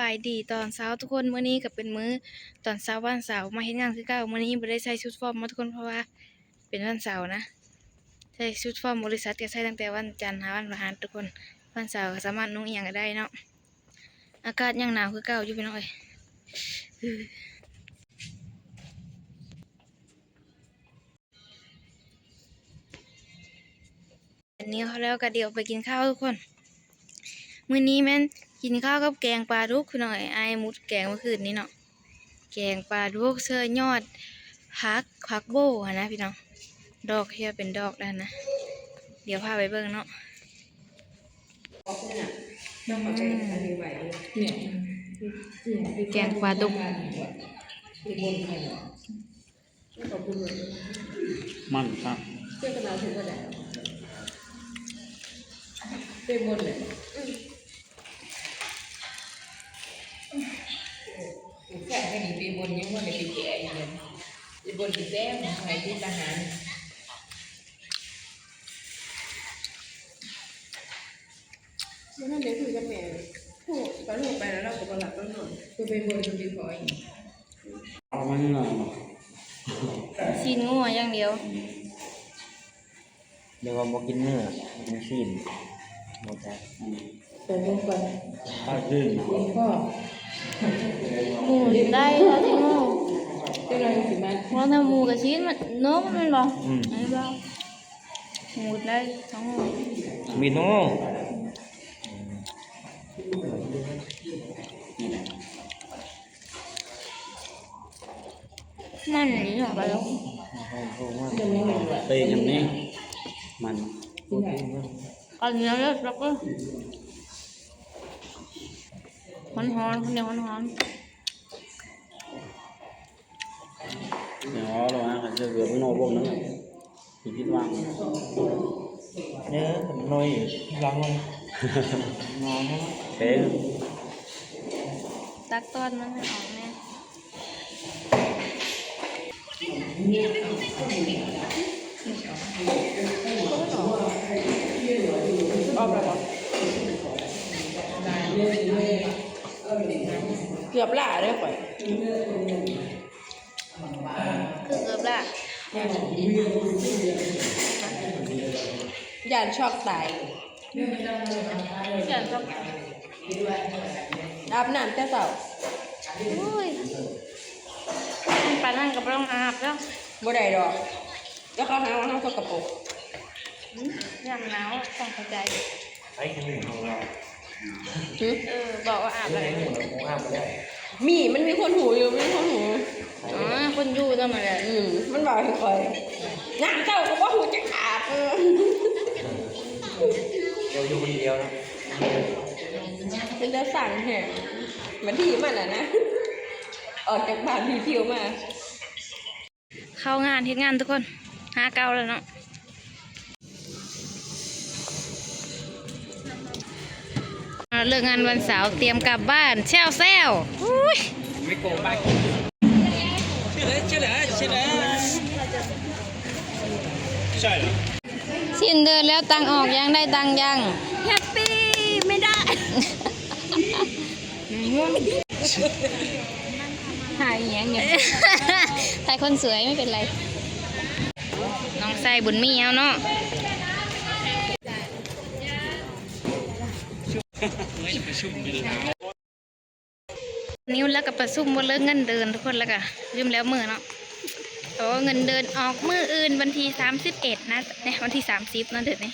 บายดีตอนเช้าทุกคนมื้อนี้ก็เป็นมื้อตอนเช้าวันเสาร์มาเฮ็ดงานคือเก่ามื้อนี้บ่ได้ใส่ชุดฟอร์มมาทุกคนเพราะว่าเป็นวันเสาร์นะใส่ชุดฟอร์มบริษัทก็ใส่ตั้งแต่วันจันทร์หาวันพฤหัสทุกคนวันเสาร์สามารถนุ่งอีหยังก็ได้เนาะอากาศยังหนาวคือเก่าอยู่พี่น้อยอันนี้เขาแล้วก็เดี๋ยวไปกินข้าวทุกคน มื้อนี้แม่นกินข้าวกับแกงปลาดุกคือหน่อยอายมุดแกงเมื่อคืนนี้เนาะแกงปลาดุกเสื้อยอดพักพักโบอะนะพี่น้องดอกเฮียเป็นดอกด้านนะ เดี๋ยวพาไปเบิ่งเนาะอืมแกงปลาดุกมันครับแบนยังว่าในปีแก่อยู่เลยบนปีแต้มใครที่ทหารมันนั่นเดี๋ยวคุยกับแม่พูดไปลูกไปแล้วเราก็มาหลับแล้วนอนคือไปบนเป็นปีคอยเอามันหน่อยซีนงัวอย่างเดียวเรียกว่าบ่กินเนื้อกินซีนบ่จ้ะไปบนก่อนถ้าขึ้นกินข้อหมูได้แล้วที่ห้าหมูกับชิ้นมันเนื้อมันเป็นบ่อืมอันนี้บ่หมู หมูมีโนมันนี่เหรอไปแล้วจะไม่เห็นว่าเตยอย่างนี้มันที่ไหนอันนี้ เราฮะจะเกิดเป็นโนบกนั่นแหละที่คิดว่าเนื้อผมน้อยลองมันงอให้เป๊ะตักต้นมันไม่ออกแน่ออกแล้วเกือบล่าได้ข่อยคือเกือบละยานช็อกตายเขียนก็อาบน้ำแต่เช้าอุ้ยมันปานนั่นกับต้องอาบแล้วบ่ได้ดอกแล้วเขาหาว่าเฮาสกปรกอืมยามหนาวต้องเข้าใจไอ้ขนมของเราหึเออบอกว่าอาบอะไรไอ้ขนมของอาบบ่ได้ มีมันมีคนหูอยู่มีคนหูอ๋อคนอยู่ก็มาเลยอืมมันบอกให้ข่อยน้ำเจ้าก็บ่หูจะอาบเออเดี๋ยวอยู่คนเดียวนะเป็นแต่สั่งแฮะมันที่มันอะนะ ออกจากบ้านพี่ทิวมา เข้างานเฮ็ดงานทุกคนหาเก่าแล้วเนาะอ่าเลิกงานวันเสาร์เตรียมกลับบ้านแช่วแซวอุ้ย ไม่โกงไปชื่ออะไรชื่ออะไรชื่ออะไรใช่เหรอสิ้นเดือนแล้วตังค์ออกยังได้ตังค์ยังแฮปปี้ไม่ได้ถ่ายอย่างเงี้ยถ่ายคนสวยไม่เป็นไร น้องใส่บุญมีเอาเนาะไม่ประชุมกันแล้ว นิ้วแล้วก็ประซุ่มบนเลิกเงินเดินทุกคนแล้วก็ลืมแล้วมือเนาะแต่ว่าเงินเดินออกมืออื่นวันที่สามสิบเอ็ดนะเนี่ยวันที่สามสิบนั่นเดือนนี้